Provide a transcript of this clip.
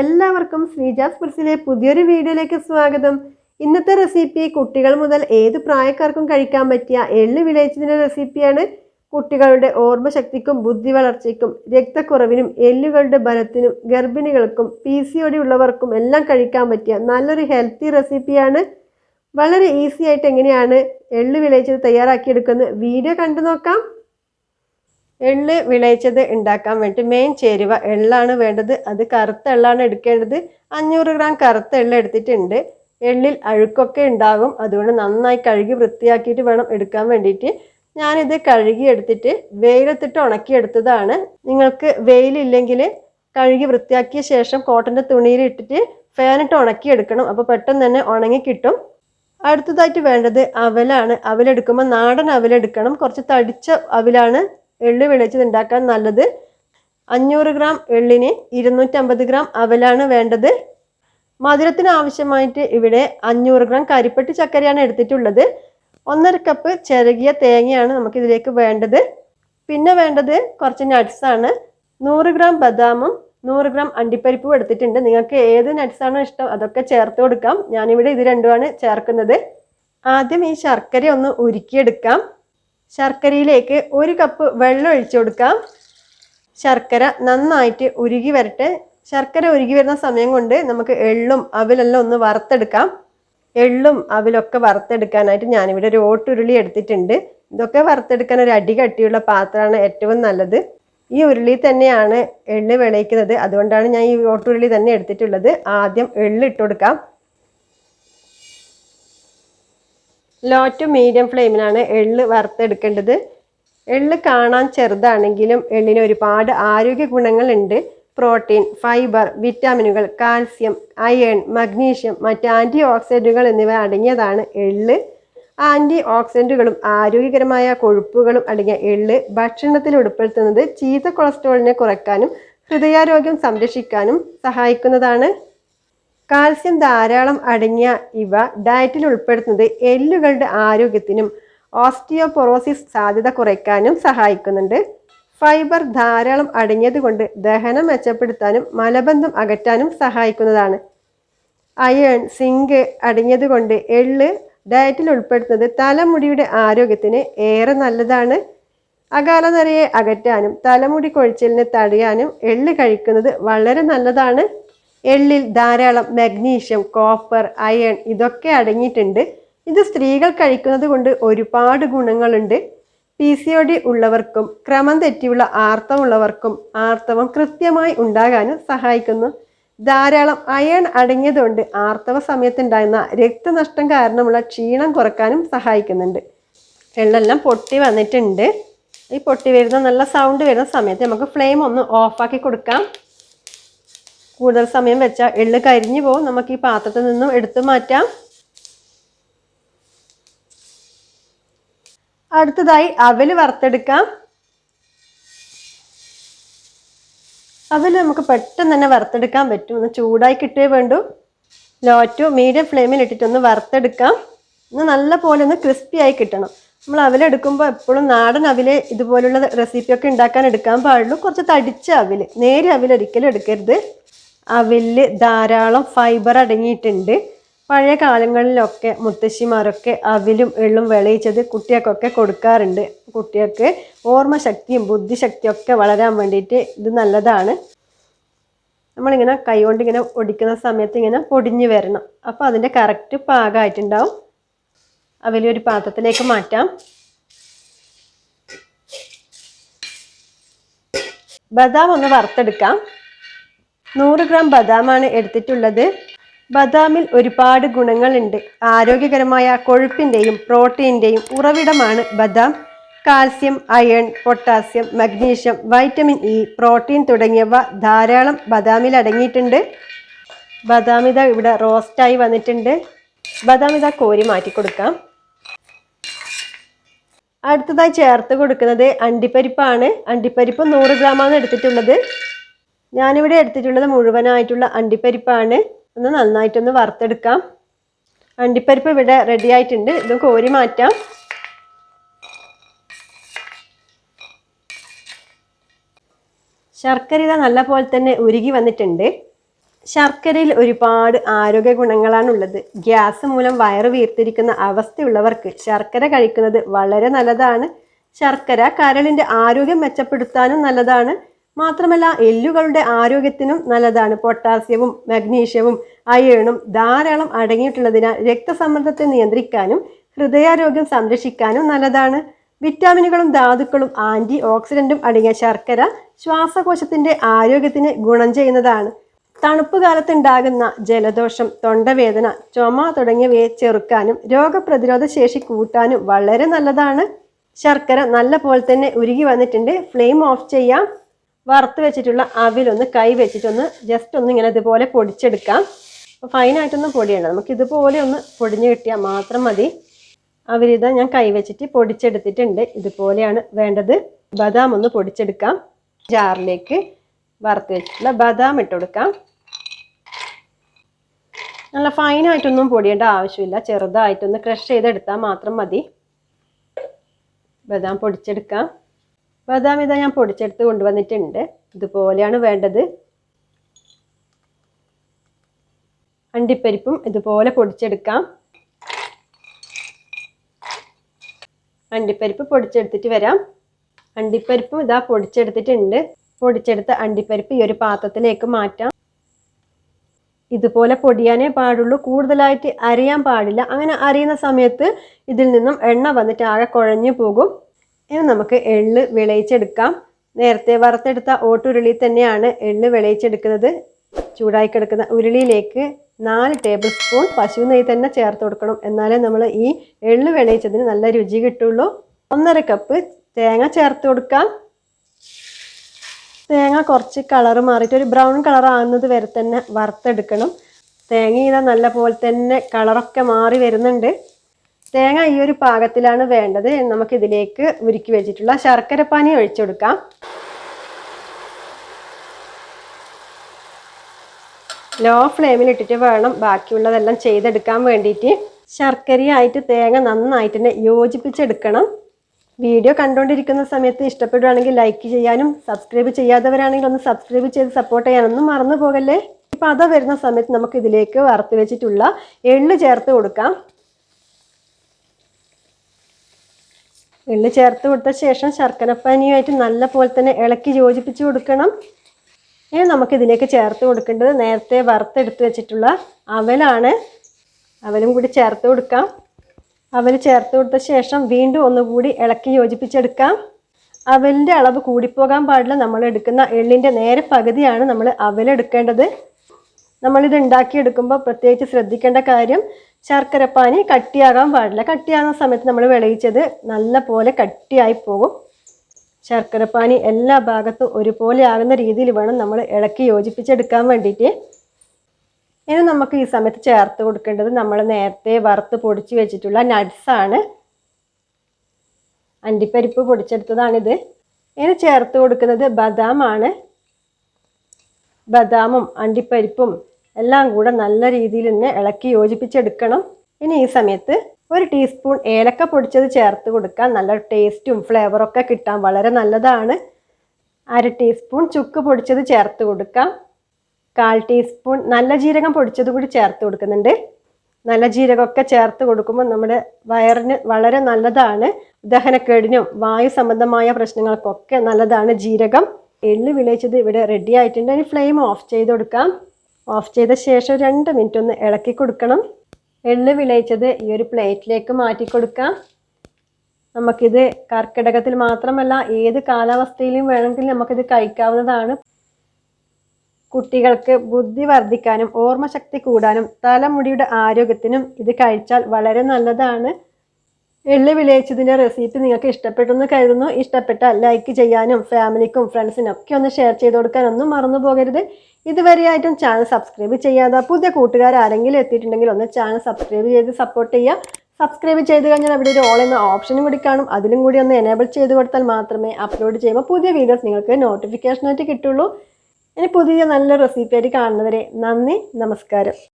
എല്ലാവർക്കും ശ്രീജാസ് പ്രസിലെ പുതിയൊരു വീഡിയോയിലേക്ക് സ്വാഗതം. ഇന്നത്തെ റെസിപ്പി കുട്ടികൾ മുതൽ ഏത് പ്രായക്കാർക്കും കഴിക്കാൻ പറ്റിയ എള്ള് വിളയിച്ചതിന്റെ റെസിപ്പിയാണ് കുട്ടികളുടെ ഓർമ്മശക്തിക്കും ബുദ്ധി വളർച്ചയ്ക്കും രക്തക്കുറവിനും എല്ലുകളുടെ ബലത്തിനും ഗർഭിണികൾക്കും പി സി ഒടി ഉള്ളവർക്കും എല്ലാം കഴിക്കാൻ പറ്റിയ നല്ലൊരു ഹെൽത്തി റെസിപ്പിയാണ് വളരെ ഈസി ആയിട്ട് എങ്ങനെയാണ് എള്ള് വിളയിച്ചത് തയ്യാറാക്കിയെടുക്കുന്നത്? വീഡിയോ കണ്ടു നോക്കാം. എള്ള് വിളയിച്ചത് ഉണ്ടാക്കാൻ വേണ്ടി മെയിൻ ചേരുവ എള്ളാണ് വേണ്ടത്. അത് കറുത്ത എള്ളാണ് എടുക്കേണ്ടത്. അഞ്ഞൂറ് ഗ്രാം കറുത്ത എള്ള് എടുത്തിട്ടുണ്ട്. എള്ളിൽ അഴുക്കൊക്കെ ഉണ്ടാകും. അതുകൊണ്ട് നന്നായി കഴുകി വൃത്തിയാക്കിയിട്ട് വേണം എടുക്കാൻ വേണ്ടിയിട്ട്. ഞാനിത് കഴുകി എടുത്തിട്ട് വെയിലത്തിട്ട് ഉണക്കിയെടുത്തതാണ് നിങ്ങൾക്ക് വെയിലില്ലെങ്കിൽ കഴുകി വൃത്തിയാക്കിയ ശേഷം കോട്ടന്റെ തുണിയിൽ ഇട്ടിട്ട് ഫാനിട്ട് ഉണക്കിയെടുക്കണം അപ്പോൾ പെട്ടെന്ന് തന്നെ ഉണങ്ങി കിട്ടും. അടുത്തതായിട്ട് വേണ്ടത് അവലാണ്. അവലെടുക്കുമ്പോൾ നാടൻ അവലെടുക്കണം. കുറച്ച് തടിച്ച അവലാണ് എള്ള് വിളയിച്ചത് ഉണ്ടാക്കാൻ നല്ലത്. അഞ്ഞൂറ് ഗ്രാം എള്ളിന് ഇരുന്നൂറ്റമ്പത് ഗ്രാം അവലാണ് വേണ്ടത്. മധുരത്തിന് ആവശ്യമായിട്ട് ഇവിടെ അഞ്ഞൂറ് ഗ്രാം കരിപ്പെട്ടി ചക്കരയാണ് എടുത്തിട്ടുള്ളത്. ഒന്നര കപ്പ് ചിരകിയ തേങ്ങയാണ് നമുക്ക് ഇതിലേക്ക് വേണ്ടത്. പിന്നെ വേണ്ടത് കുറച്ച് നട്ട്സാണ് നൂറ് ഗ്രാം ബദാമും നൂറ് ഗ്രാം അണ്ടിപ്പരിപ്പും എടുത്തിട്ടുണ്ട്. നിങ്ങൾക്ക് ഏത് നട്ട്സാണോ ഇഷ്ടം അതൊക്കെ ചേർത്ത് കൊടുക്കാം. ഞാനിവിടെ ഇത് രണ്ടുമാണ് ചേർക്കുന്നത്. ആദ്യം ഈ ശർക്കര ഒന്ന് ഉരുക്കിയെടുക്കാം. ശർക്കരയിലേക്ക് ഒരു കപ്പ് വെള്ളം ഒഴിച്ചു കൊടുക്കാം. ശർക്കര നന്നായിട്ട് ഉരുകി വരട്ടെ. ശർക്കര ഉരുകി വരുന്ന സമയം കൊണ്ട് നമുക്ക് എള്ളും അവിലെല്ലാം ഒന്ന് വറുത്തെടുക്കാം. എള്ളും അവിലൊക്കെ വറുത്തെടുക്കാനായിട്ട് ഞാനിവിടെ ഒരു ഓട്ടുരുളി എടുത്തിട്ടുണ്ട്. ഇതൊക്കെ വറുത്തെടുക്കാൻ ഒരു അടി കട്ടിയുള്ള പാത്രമാണ് ഏറ്റവും നല്ലത്. ഈ ഉരുളി തന്നെയാണ് എള്ള് വിളയിക്കുന്നത്. അതുകൊണ്ടാണ് ഞാൻ ഈ ഓട്ടുരുളി തന്നെ എടുത്തിട്ടുള്ളത്. ആദ്യം എള്ള് ഇട്ട് കൊടുക്കാം. ലോ ടു മീഡിയം ഫ്ലെയിമിലാണ് എള്ള് വറുത്തെടുക്കേണ്ടത്. എള്ള് കാണാൻ ചെറുതാണെങ്കിലും എള്ളിന് ഒരുപാട് ആരോഗ്യ ഗുണങ്ങളുണ്ട്. പ്രോട്ടീൻ ഫൈബർ വിറ്റാമിനുകൾ കാൽസ്യം അയൺ മഗ്നീഷ്യം മറ്റ് ആന്റി ഓക്സിഡന്റുകൾ എന്നിവ അടങ്ങിയതാണ് എള്ള്. ആന്റി ഓക്സിഡന്റുകളും ആരോഗ്യകരമായ കൊഴുപ്പുകളും അടങ്ങിയ എള്ള് ഭക്ഷണത്തിൽ ഉൾപ്പെടുത്തുന്നത് ചീത്ത കൊളസ്ട്രോളിനെ കുറയ്ക്കാനും ഹൃദയാരോഗ്യം സംരക്ഷിക്കാനും സഹായിക്കുന്നതാണ്. കാൽസ്യം ധാരാളം അടങ്ങിയ ഇവ ഡയറ്റിൽ ഉൾപ്പെടുത്തുന്നത് എല്ലുകളുടെ ആരോഗ്യത്തിനും ഓസ്റ്റിയോപൊറോസിസ് സാധ്യത കുറയ്ക്കാനും സഹായിക്കുന്നുണ്ട്. ഫൈബർ ധാരാളം അടങ്ങിയതുകൊണ്ട് ദഹനം മെച്ചപ്പെടുത്താനും മലബന്ധം അകറ്റാനും സഹായിക്കുന്നതാണ്. അയൺ സിങ്ക് അടങ്ങിയതുകൊണ്ട് എള്ള് ഡയറ്റിൽ ഉൾപ്പെടുത്തുന്നത് തലമുടിയുടെ ആരോഗ്യത്തിന് ഏറെ നല്ലതാണ്. അകാലനരയെ അകറ്റാനും തലമുടി കൊഴിച്ചിലിനെ തടയാനും എള്ള് കഴിക്കുന്നത് വളരെ നല്ലതാണ്. എള്ളിൽ ധാരാളം മഗ്നീഷ്യം കോപ്പർ അയൺ ഇതൊക്കെ അടങ്ങിയിട്ടുണ്ട്. ഇത് സ്ത്രീകൾ കഴിക്കുന്നത് കൊണ്ട് ഒരുപാട് ഗുണങ്ങളുണ്ട്. പി സി ഒ ഡി ഉള്ളവർക്കും ക്രമം തെറ്റിയുള്ള ആർത്തവമുള്ളവർക്കും ആർത്തവം കൃത്യമായി ഉണ്ടാകാനും സഹായിക്കുന്നു. ധാരാളം അയൺ അടങ്ങിയതുകൊണ്ട് ആർത്തവ സമയത്തുണ്ടാകുന്ന രക്തനഷ്ടം കാരണമുള്ള ക്ഷീണം കുറക്കാനും സഹായിക്കുന്നുണ്ട്. എള്ളെല്ലാം പൊട്ടി വന്നിട്ടുണ്ട്. ഈ പൊട്ടി വരുന്ന നല്ല സൗണ്ട് വരുന്ന സമയത്ത് നമുക്ക് ഫ്ലെയിം ഒന്ന് ഓഫാക്കി കൊടുക്കാം. കൂടുതൽ സമയം വെച്ചാൽ എള്ള് കരിഞ്ഞു പോകും നമുക്ക് ഈ പാത്രത്തിൽ നിന്നും എടുത്തു മാറ്റാം. അടുത്തതായി അവൽ വറുത്തെടുക്കാം. അവൽ നമുക്ക് പെട്ടെന്ന് തന്നെ വറുത്തെടുക്കാൻ പറ്റും. ഒന്ന് ചൂടായി കിട്ടേ വേണ്ടു. ലോ ടു മീഡിയം ഫ്ലെയിമിൽ ഇട്ടിട്ട് ഒന്ന് വറുത്തെടുക്കാം. ഒന്ന് നല്ല പോലെ ഒന്ന് ക്രിസ്പി ആയി കിട്ടണം. നമ്മൾ അവലെടുക്കുമ്പോൾ എപ്പോഴും നാടൻ അവിൽ ഇതുപോലുള്ള റെസിപ്പിയൊക്കെ ഉണ്ടാക്കാൻ എടുക്കാൻ പാടുള്ളൂ. കുറച്ച് തടിച്ച അവിൽ നേരെ അവിൽ എടുക്കരുത്. അവിൽ ധാരാളം ഫൈബർ അടങ്ങിയിട്ടുണ്ട്. പഴയ കാലങ്ങളിലൊക്കെ മുത്തശ്ശിമാരൊക്കെ അവിലും എള്ളും വിളയിച്ചത് കുട്ടികൾക്കൊക്കെ കൊടുക്കാറുണ്ട്. കുട്ടികൾക്ക് ഓർമ്മശക്തിയും ബുദ്ധിശക്തിയും ഒക്കെ വളരാൻ വേണ്ടിയിട്ട് ഇത് നല്ലതാണ്. നമ്മളിങ്ങനെ കൈകൊണ്ട് ഇങ്ങനെ ഒടിക്കുന്ന സമയത്ത് ഇങ്ങനെ പൊടിഞ്ഞു വരണം. അപ്പോൾ അതിന്റെ കറക്റ്റ് പാകമായിട്ടുണ്ടാവും അവലി ഒരു പാത്രത്തിലേക്ക് മാറ്റാം. ബദാം ഒന്ന് വറുത്തെടുക്കാം. നൂറ് ഗ്രാം ബദാമാണ് എടുത്തിട്ടുള്ളത്. ബദാമിൽ ഒരുപാട് ഗുണങ്ങളുണ്ട്. ആരോഗ്യകരമായ കൊഴുപ്പിന്റെയും പ്രോട്ടീന്റെയും ഉറവിടമാണ് ബദാം. Calcium iron potassium magnesium vitamin E protein തുടങ്ങിയവ ധാരാളം ബദാമിൽ അടങ്ങിയിട്ടുണ്ട്. ബദാം ഇത ഇവിടെ റോസ്റ്റായി വന്നിട്ടുണ്ട്. ബദാം ഇത കോരി മാറ്റി കൊടുക്കാം. അടുത്തതായി ചേർത്ത് കൊടുക്കുന്നത് അണ്ടിപ്പരിപ്പാണ്. അണ്ടിപ്പരിപ്പ് നൂറ് ഗ്രാമാണ് എടുത്തിട്ടുള്ളത്. ഞാനിവിടെ എടുത്തിട്ടുള്ളത് മുഴുവനായിട്ടുള്ള അണ്ടിപ്പരിപ്പാണ്. ഒന്ന് നന്നായിട്ടൊന്ന് വറുത്തെടുക്കാം. അണ്ടിപ്പരിപ്പ് ഇവിടെ റെഡി ആയിട്ടുണ്ട്. ഇത് കോരി മാറ്റാം. ശർക്കര ഇതാ നല്ല പോലെ തന്നെ ഉരുകി വന്നിട്ടുണ്ട്. ശർക്കരയിൽ ഒരുപാട് ആരോഗ്യ ഗുണങ്ങളാണുള്ളത്. ഗ്യാസ് മൂലം വയറ് വീർത്തിരിക്കുന്ന അവസ്ഥയുള്ളവർക്ക് ശർക്കര കഴിക്കുന്നത് വളരെ നല്ലതാണ്. ശർക്കര കരളിന്റെ ആരോഗ്യം മെച്ചപ്പെടുത്താനും നല്ലതാണ്. മാത്രമല്ല എല്ലുകളുടെ ആരോഗ്യത്തിനും നല്ലതാണ്. പൊട്ടാസ്യവും മഗ്നീഷ്യവും അയേണും ധാരാളം അടങ്ങിയിട്ടുള്ളതിനാൽ രക്തസമ്മർദ്ദത്തെ നിയന്ത്രിക്കാനും ഹൃദയാരോഗ്യം സംരക്ഷിക്കാനും നല്ലതാണ്. വിറ്റാമിനുകളും ധാതുക്കളും ആന്റി ഓക്സിഡന്റും അടങ്ങിയ ശർക്കര ശ്വാസകോശത്തിന്റെ ആരോഗ്യത്തിന് ഗുണം ചെയ്യുന്നതാണ്. തണുപ്പ് കാലത്തുണ്ടാകുന്ന ജലദോഷം തൊണ്ടവേദന ചുമ തുടങ്ങിയവയെ ചെറുക്കാനും രോഗപ്രതിരോധ ശേഷി കൂട്ടാനും വളരെ നല്ലതാണ്. ശർക്കര നല്ല പോലെ തന്നെ ഉരുകി വന്നിട്ടുണ്ട്. ഫ്ലെയിം ഓഫ് ചെയ്യാം. വറുത്ത് വെച്ചിട്ടുള്ള അവിലൊന്ന് കൈ വെച്ചിട്ടൊന്ന് ജസ്റ്റ് ഒന്ന് ഇങ്ങനെ ഇതുപോലെ പൊടിച്ചെടുക്കാം. അപ്പോൾ ഫൈനായിട്ടൊന്നും പൊടിയണ്ട. നമുക്ക് ഇതുപോലെ ഒന്ന് പൊടിഞ്ഞ് കിട്ടിയാൽ മാത്രം മതി. അവരിതാ ഞാൻ കൈ വെച്ചിട്ട് പൊടിച്ചെടുത്തിട്ടുണ്ട്. ഇതുപോലെയാണ് വേണ്ടത്. ബദാം ഒന്ന് പൊടിച്ചെടുക്കാം. ജാറിലേക്ക് വറുത്ത് വെച്ചിട്ടുള്ള ബദാം ഇട്ട് കൊടുക്കാം. നല്ല ഫൈനായിട്ടൊന്നും പൊടിയേണ്ട ആവശ്യമില്ല. ചെറുതായിട്ടൊന്ന് ക്രഷ് ചെയ്തെടുത്താൽ മാത്രം മതി. ബദാം പൊടിച്ചെടുക്കാം. ബദാം ഇതാ ഞാൻ പൊടിച്ചെടുത്ത് കൊണ്ടുവന്നിട്ടുണ്ട്. ഇതുപോലെയാണ് വേണ്ടത്. അണ്ടിപ്പരിപ്പും ഇതുപോലെ പൊടിച്ചെടുക്കാം. അണ്ടിപ്പരിപ്പ് പൊടിച്ചെടുത്തിട്ട് വരാം. അണ്ടിപ്പരിപ്പും ഇതാ പൊടിച്ചെടുത്തിട്ടുണ്ട്. പൊടിച്ചെടുത്ത അണ്ടിപ്പരിപ്പ് ഈ ഒരു പാത്രത്തിലേക്ക് മാറ്റാം. ഇതുപോലെ പൊടിയാനേ പാടുള്ളൂ. കൂടുതലായിട്ട് അറിയാൻ പാടില്ല. അങ്ങനെ അറിയുന്ന സമയത്ത് ഇതിൽ നിന്നും എണ്ണ വന്നിട്ട് ആകെ കുഴഞ്ഞു പോകും. ഇനി നമുക്ക് എള്ള് വിളയിച്ചെടുക്കാം. നേരത്തെ വറുത്തെടുത്ത ഓട്ടുരുളി തന്നെയാണ് എള്ള് വിളയിച്ചെടുക്കുന്നത്. ചൂടായി കിടക്കുന്ന ഉരുളിയിലേക്ക് നാല് ടേബിൾ സ്പൂൺ പശു നെയ്യ് തന്നെ ചേർത്ത് കൊടുക്കണം. എന്നാലേ നമ്മൾ ഈ എള്ള് വിളയിച്ചതിന് നല്ല രുചി കിട്ടുള്ളൂ. ഒന്നര കപ്പ് തേങ്ങ ചേർത്ത് കൊടുക്കാം. തേങ്ങ കുറച്ച് കളർ മാറിയിട്ട് ഒരു ബ്രൗൺ കളർ ആകുന്നത് വരെ തന്നെ വറുത്തെടുക്കണം. തേങ്ങ ഇതാ നല്ല പോലെ തന്നെ കളറൊക്കെ മാറി വരുന്നുണ്ട്. തേങ്ങ ഈ ഒരു പാകത്തിലാണ് വേണ്ടത്. നമുക്ക് ഇതിലേക്ക് ഉരുക്കി വെച്ചിട്ടുള്ള ശർക്കരപ്പാനി ഒഴിച്ചു കൊടുക്കാം. ലോ ഫ്ലെയിമിൽ ഇട്ടിട്ട് വേണം ബാക്കിയുള്ളതെല്ലാം ചെയ്തെടുക്കാൻ വേണ്ടിയിട്ട്. ശർക്കരയായിട്ട് തേങ്ങ നന്നായിട്ട് തന്നെ യോജിപ്പിച്ചെടുക്കണം. വീഡിയോ കണ്ടുകൊണ്ടിരിക്കുന്ന സമയത്ത് ഇഷ്ടപ്പെടുകയാണെങ്കിൽ ലൈക്ക് ചെയ്യാനും സബ്സ്ക്രൈബ് ചെയ്യാത്തവരാണെങ്കിൽ ഒന്ന് സബ്സ്ക്രൈബ് ചെയ്ത് സപ്പോർട്ട് ചെയ്യാനൊന്നും മറന്നു പോകല്ലേ? അത വരുന്ന സമയത്ത് നമുക്ക് ഇതിലേക്ക് വറുത്ത് വെച്ചിട്ടുള്ള എള്ള് ചേർത്ത് കൊടുക്കാം. എള്ള് ചേർത്ത് കൊടുത്ത ശേഷം ശർക്കരപ്പാനിയുമായിട്ട് നല്ല പോലെ തന്നെ ഇളക്കി യോജിപ്പിച്ച് കൊടുക്കണം. ഇനി നമുക്ക് ഇതിലേക്ക് ചേർത്ത് കൊടുക്കേണ്ടത് നേരത്തെ വറുത്തെടുത്ത് വെച്ചിട്ടുള്ള അവലാണ്. അവലും കൂടി ചേർത്ത് കൊടുക്കാം. അവൽ ചേർത്ത് കൊടുത്ത ശേഷം വീണ്ടും ഒന്നുകൂടി ഇളക്കി യോജിപ്പിച്ചെടുക്കാം. അവലിന്റെ അളവ് കൂടിപ്പോകാൻ പാടില്ല. നമ്മൾ എടുക്കുന്ന എള്ളിന്റെ നേരെ പകുതിയാണ് നമ്മൾ അവലെടുക്കേണ്ടത്. നമ്മളിത് ഉണ്ടാക്കിയെടുക്കുമ്പോൾ പ്രത്യേകിച്ച് ശ്രദ്ധിക്കേണ്ട കാര്യം ശർക്കരപ്പാനി കട്ടിയാകാൻ പാടില്ല. കട്ടിയാകുന്ന സമയത്ത് നമ്മൾ വിളയിച്ചത് നല്ല പോലെ കട്ടിയായി പോകും. ശർക്കരപ്പാനി എല്ലാ ഭാഗത്തും ഒരുപോലെ ആകുന്ന രീതിയിൽ വേണം നമ്മൾ ഇളക്കി യോജിപ്പിച്ചെടുക്കാൻ വേണ്ടിയിട്ട്. ഇനി നമുക്ക് ഈ സമയത്ത് ചേർത്ത് കൊടുക്കേണ്ടത് നമ്മൾ നേരത്തെ വറുത്ത് പൊടിച്ച് വെച്ചിട്ടുള്ള നട്ട്സാണ് അണ്ടിപ്പരിപ്പ് പൊടിച്ചെടുത്തതാണിത്. ഇനി ചേർത്ത് കൊടുക്കുന്നത് ബദാമാണ്. ബദാമും അണ്ടിപ്പരിപ്പും എല്ലാം കൂടെ നല്ല രീതിയിൽ തന്നെ ഇളക്കി യോജിപ്പിച്ചെടുക്കണം. ഇനി ഈ സമയത്ത് ഒരു ടീസ്പൂൺ ഏലക്ക പൊടിച്ചത് ചേർത്ത് കൊടുക്കാൻ നല്ല ടേസ്റ്റും ഫ്ലേവറൊക്കെ കിട്ടാൻ വളരെ നല്ലതാണ്. അര ടീസ്പൂൺ ചുക്ക് പൊടിച്ചത് ചേർത്ത് കൊടുക്കാം. കാൽ ടീസ്പൂൺ നല്ല ജീരകം പൊടിച്ചത് കൂടി ചേർത്ത് കൊടുക്കുന്നുണ്ട്. നല്ല ജീരകമൊക്കെ ചേർത്ത് കൊടുക്കുമ്പോൾ നമ്മുടെ വയറിന് വളരെ നല്ലതാണ്. ദഹനക്കേടിനും വായു സംബന്ധമായ പ്രശ്നങ്ങൾക്കൊക്കെ നല്ലതാണ് ജീരകം. എള്ള് വിളയിച്ചത് ഇവിടെ റെഡി ആയിട്ടുണ്ട്. ഇനി ഫ്ലെയിം ഓഫ് ചെയ്ത് കൊടുക്കാം. ഓഫ് ചെയ്ത ശേഷം രണ്ട് മിനിറ്റ് ഒന്ന് ഇളക്കി കൊടുക്കണം. എള്ള് വിളയിച്ചത് ഈ ഒരു പ്ലേറ്റിലേക്ക് മാറ്റി കൊടുക്കാം. നമുക്കിത് കർക്കിടകത്തിൽ മാത്രമല്ല ഏത് കാലാവസ്ഥയിലും വേണമെങ്കിൽ നമുക്കിത് കഴിക്കാവുന്നതാണ്. കുട്ടികൾക്ക് ബുദ്ധി വർദ്ധിക്കാനും ഓർമ്മശക്തി കൂടാനും തലമുടിയുടെ ആരോഗ്യത്തിനും ഇത് കഴിച്ചാൽ വളരെ നല്ലതാണ്. എള്ള് വിളയിച്ചതിന്റെ റെസിപ്പി നിങ്ങൾക്ക് ഇഷ്ടപ്പെട്ടെന്ന് കരുതുന്നു. ഇഷ്ടപ്പെട്ടാൽ ലൈക്ക് ചെയ്യാനും ഫാമിലിക്കും ഫ്രണ്ട്സിനും ഒക്കെ ഒന്ന് ഷെയർ ചെയ്ത് കൊടുക്കാനൊന്നും മറന്നു പോകരുത്. ഇതുവരെയായിട്ടും ചാനൽ സബ്സ്ക്രൈബ് ചെയ്യാതെ പുതിയ കൂട്ടുകാർ ആരെങ്കിലും എത്തിയിട്ടുണ്ടെങ്കിൽ ഒന്ന് ചാനൽ സബ്സ്ക്രൈബ് ചെയ്ത് സപ്പോർട്ട് ചെയ്യുക. സബ്സ്ക്രൈബ് ചെയ്ത് കഴിഞ്ഞാൽ അവിടെ ഒരു ഓൾ എന്ന ഓപ്ഷനും കൂടി കാണും. അതിലും കൂടി ഒന്ന് എനേബിൾ ചെയ്ത് കൊടുത്താൽ മാത്രമേ അപ്ലോഡ് ചെയ്യുമ്പോൾ പുതിയ വീഡിയോസ് നിങ്ങൾക്ക് നോട്ടിഫിക്കേഷനായിട്ട് കിട്ടുള്ളൂ. ഇനി പുതിയ നല്ല റെസിപ്പി ആയിട്ട് കാണുന്നവരെ നന്ദി നമസ്കാരം.